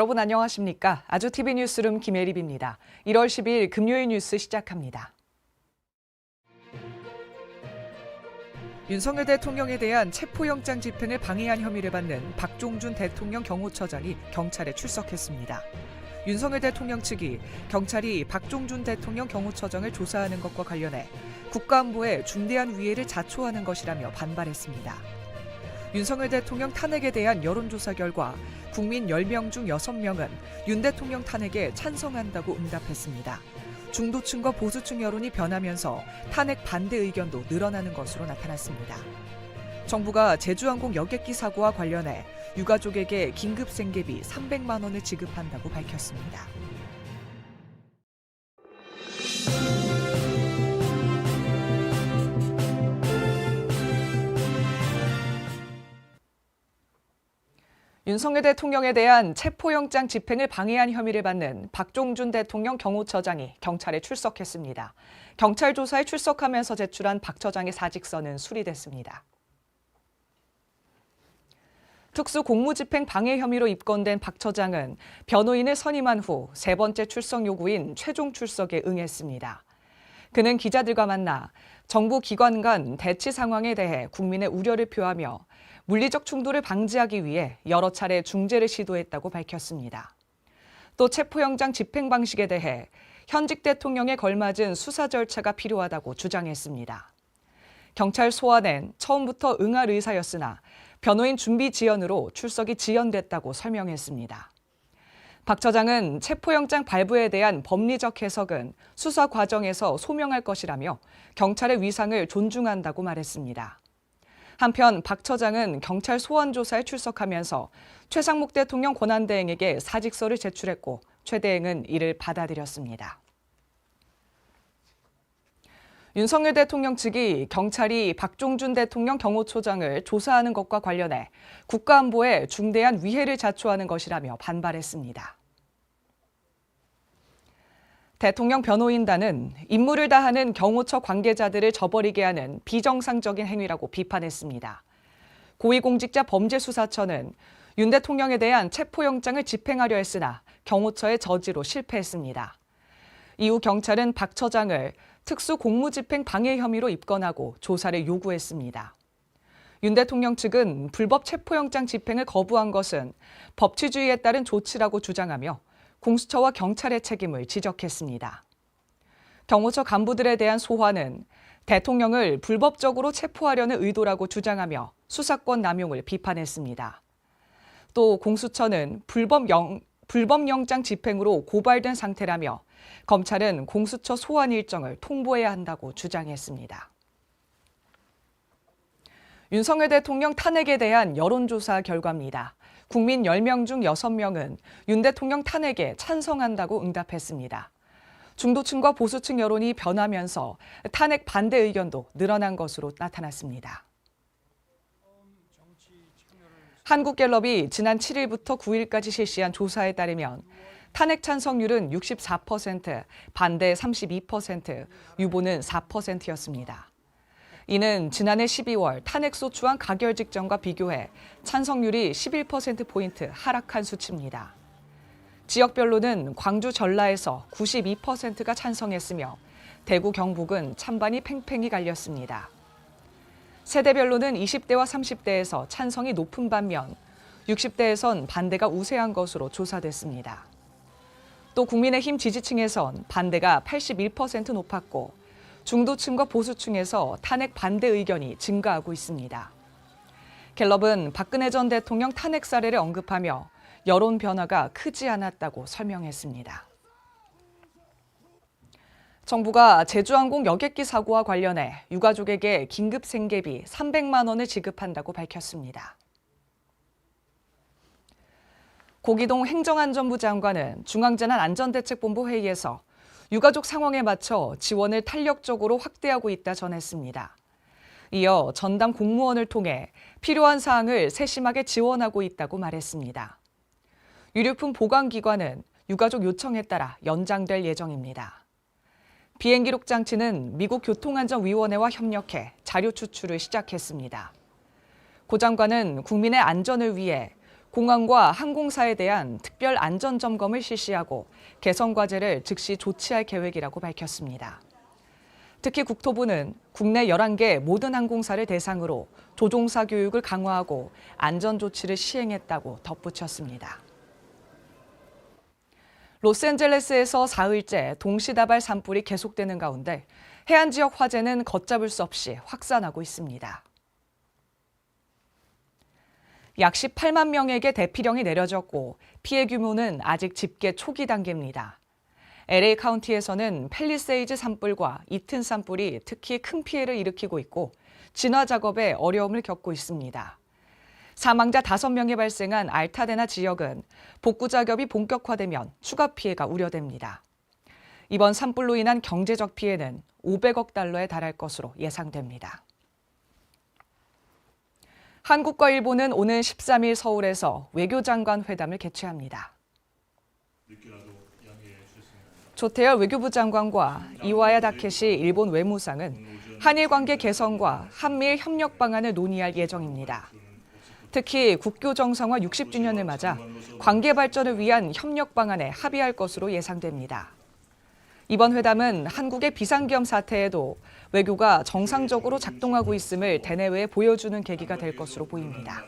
여러분 안녕하십니까? 아주TV 뉴스룸 김예립입니다. 1월 10일 금요일 뉴스 시작합니다. 윤석열 대통령에 대한 체포영장 집행을 방해한 혐의를 받는 박종준 대통령 경호처장이 경찰에 출석했습니다. 윤석열 대통령 측이 경찰이 박종준 대통령 경호처장을 조사하는 것과 관련해 국가안보에 중대한 위해를 자초하는 것이라며 반발했습니다. 윤석열 대통령 탄핵에 대한 여론조사 결과 국민 10명 중 6명은 윤 대통령 탄핵에 찬성한다고 응답했습니다. 중도층과 보수층 여론이 변하면서 탄핵 반대 의견도 늘어나는 것으로 나타났습니다. 정부가 제주항공 여객기 사고와 관련해 유가족에게 긴급 생계비 300만 원을 지급한다고 밝혔습니다. 윤석열 대통령에 대한 체포영장 집행을 방해한 혐의를 받는 박종준 대통령 경호처장이 경찰에 출석했습니다. 경찰 조사에 출석하면서 제출한 박 처장의 사직서는 수리됐습니다. 특수 공무집행 방해 혐의로 입건된 박 처장은 변호인을 선임한 후 세 번째 출석 요구인 최종 출석에 응했습니다. 그는 기자들과 만나 정부 기관 간 대치 상황에 대해 국민의 우려를 표하며 물리적 충돌을 방지하기 위해 여러 차례 중재를 시도했다고 밝혔습니다. 또 체포영장 집행 방식에 대해 현직 대통령에 걸맞은 수사 절차가 필요하다고 주장했습니다. 경찰 소환엔 처음부터 응할 의사였으나 변호인 준비 지연으로 출석이 지연됐다고 설명했습니다. 박 처장은 체포영장 발부에 대한 법리적 해석은 수사 과정에서 소명할 것이라며 경찰의 위상을 존중한다고 말했습니다. 한편 박 처장은 경찰 소환 조사에 출석하면서 최상목 대통령 권한대행에게 사직서를 제출했고 최 대행은 이를 받아들였습니다. 윤석열 대통령 측이 경찰이 박종준 대통령 경호처장을 조사하는 것과 관련해 국가안보에 중대한 위해를 자초하는 것이라며 반발했습니다. 대통령 변호인단은 임무를 다하는 경호처 관계자들을 저버리게 하는 비정상적인 행위라고 비판했습니다. 고위공직자 범죄수사처는 윤 대통령에 대한 체포영장을 집행하려 했으나 경호처의 저지로 실패했습니다. 이후 경찰은 박 처장을 특수 공무집행 방해 혐의로 입건하고 조사를 요구했습니다. 윤 대통령 측은 불법 체포영장 집행을 거부한 것은 법치주의에 따른 조치라고 주장하며 공수처와 경찰의 책임을 지적했습니다. 경호처 간부들에 대한 소환은 대통령을 불법적으로 체포하려는 의도라고 주장하며 수사권 남용을 비판했습니다. 또 공수처는 불법, 영, 불법 영장 집행으로 고발된 상태라며 검찰은 공수처 소환 일정을 통보해야 한다고 주장했습니다. 윤석열 대통령 탄핵에 대한 여론조사 결과입니다. 국민 10명 중 6명은 윤 대통령 탄핵에 찬성한다고 응답했습니다. 중도층과 보수층 여론이 변하면서 탄핵 반대 의견도 늘어난 것으로 나타났습니다. 한국갤럽이 지난 7일부터 9일까지 실시한 조사에 따르면 탄핵 찬성률은 64%, 반대 32%, 유보는 4%였습니다. 이는 지난해 12월 탄핵 소추안 가결 직전과 비교해 찬성률이 11%포인트 하락한 수치입니다. 지역별로는 광주 전라에서 92%가 찬성했으며 대구 경북은 찬반이 팽팽히 갈렸습니다. 세대별로는 20대와 30대에서 찬성이 높은 반면 60대에선 반대가 우세한 것으로 조사됐습니다. 또 국민의힘 지지층에선 반대가 81% 높았고 중도층과 보수층에서 탄핵 반대 의견이 증가하고 있습니다. 갤럽은 박근혜 전 대통령 탄핵 사례를 언급하며 여론 변화가 크지 않았다고 설명했습니다. 정부가 제주항공 여객기 사고와 관련해 유가족에게 긴급 생계비 300만 원을 지급한다고 밝혔습니다. 고기동 행정안전부 장관은 중앙재난안전대책본부 회의에서 유가족 상황에 맞춰 지원을 탄력적으로 확대하고 있다 전했습니다. 이어 전담 공무원을 통해 필요한 사항을 세심하게 지원하고 있다고 말했습니다. 유류품 보관기관은 유가족 요청에 따라 연장될 예정입니다. 비행 기록 장치는 미국 교통안전위원회와 협력해 자료 추출을 시작했습니다. 고 장관은 국민의 안전을 위해 공항과 항공사에 대한 특별 안전 점검을 실시하고 개선 과제를 즉시 조치할 계획이라고 밝혔습니다. 특히 국토부는 국내 11개 모든 항공사를 대상으로 조종사 교육을 강화하고 안전 조치를 시행했다고 덧붙였습니다. 로스앤젤레스에서 사흘째 동시다발 산불이 계속되는 가운데 해안 지역 화재는 걷잡을 수 없이 확산하고 있습니다. 약 18만 명에게 대피령이 내려졌고 피해 규모는 아직 집계 초기 단계입니다. LA 카운티에서는 펠리세이즈 산불과 이튼 산불이 특히 큰 피해를 일으키고 있고 진화 작업에 어려움을 겪고 있습니다. 사망자 5명이 발생한 알타데나 지역은 복구 작업이 본격화되면 추가 피해가 우려됩니다. 이번 산불로 인한 경제적 피해는 500억 달러에 달할 것으로 예상됩니다. 한국과 일본은 오는 13일 서울에서 외교장관 회담을 개최합니다. 조태열 외교부 장관과 이와야 다케시 일본 외무상은 한일 관계 개선과 한미일 협력 방안을 논의할 예정입니다. 특히 국교 정상화 60주년을 맞아 관계 발전을 위한 협력 방안에 합의할 것으로 예상됩니다. 이번 회담은 한국의 비상기업 사태에도 외교가 정상적으로 작동하고 있음을 대내외에 보여주는 계기가 될 것으로 보입니다.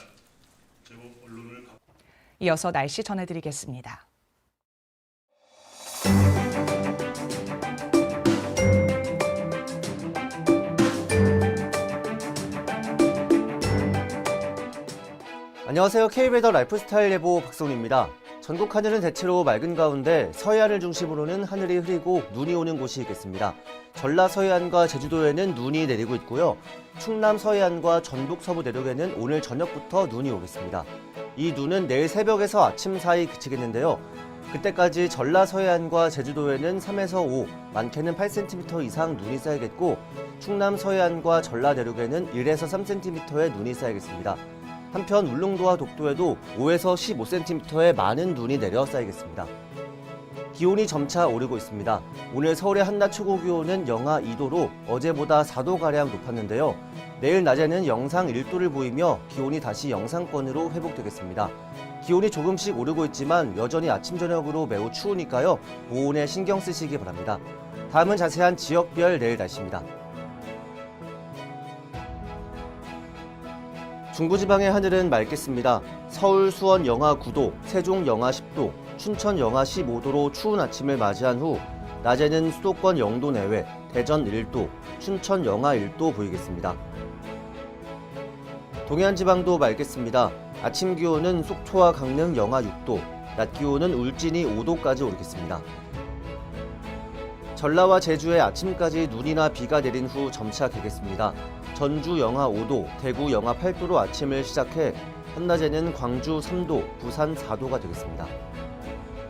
이어서 날씨 전해드리겠습니다. 안녕하세요. KB더 라이프스타일 예보 박성입니다. 전국 하늘은 대체로 맑은 가운데 서해안을 중심으로는 하늘이 흐리고 눈이 오는 곳이 있겠습니다. 전라 서해안과 제주도에는 눈이 내리고 있고요. 충남 서해안과 전북 서부 내륙에는 오늘 저녁부터 눈이 오겠습니다. 이 눈은 내일 새벽에서 아침 사이 그치겠는데요. 그때까지 전라 서해안과 제주도에는 3에서 5, 많게는 8cm 이상 눈이 쌓이겠고 충남 서해안과 전라 내륙에는 1에서 3cm의 눈이 쌓이겠습니다. 한편 울릉도와 독도에도 5에서 15cm의 많은 눈이 내려 쌓이겠습니다. 기온이 점차 오르고 있습니다. 오늘 서울의 한낮 최고 기온은 영하 2도로 어제보다 4도가량 높았는데요. 내일 낮에는 영상 1도를 보이며 기온이 다시 영상권으로 회복되겠습니다. 기온이 조금씩 오르고 있지만 여전히 아침 저녁으로 매우 추우니까요. 보온에 신경 쓰시기 바랍니다. 다음은 자세한 지역별 내일 날씨입니다. 중부지방의 하늘은 맑겠습니다. 서울, 수원 영하 9도, 세종 영하 10도, 춘천 영하 15도로 추운 아침을 맞이한 후 낮에는 수도권 0도 내외, 대전 1도, 춘천 영하 1도 보이겠습니다. 동해안 지방도 맑겠습니다. 아침 기온은 속초와 강릉 영하 6도, 낮 기온은 울진이 5도까지 오르겠습니다. 전라와 제주에 아침까지 눈이나 비가 내린 후 점차 개겠습니다. 전주 영하 5도, 대구 영하 8도로 아침을 시작해 한낮에는 광주 3도, 부산 4도가 되겠습니다.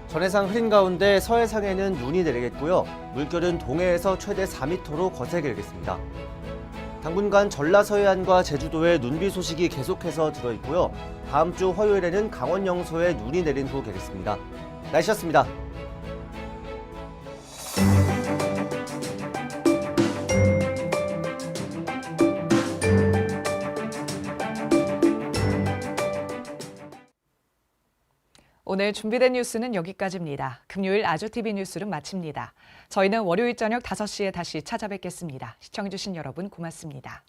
전해상 흐린 가운데 서해상에는 눈이 내리겠고요. 물결은 동해에서 최대 4m로 거세게 일겠습니다. 당분간 전라 서해안과 제주도에 눈비 소식이 계속해서 들어있고요. 다음 주 화요일에는 강원 영서에 눈이 내린 후 개겠습니다. 날씨였습니다. 오늘 준비된 뉴스는 여기까지입니다. 금요일 아주TV 뉴스를 마칩니다. 저희는 월요일 저녁 5시에 다시 찾아뵙겠습니다. 시청해주신 여러분 고맙습니다.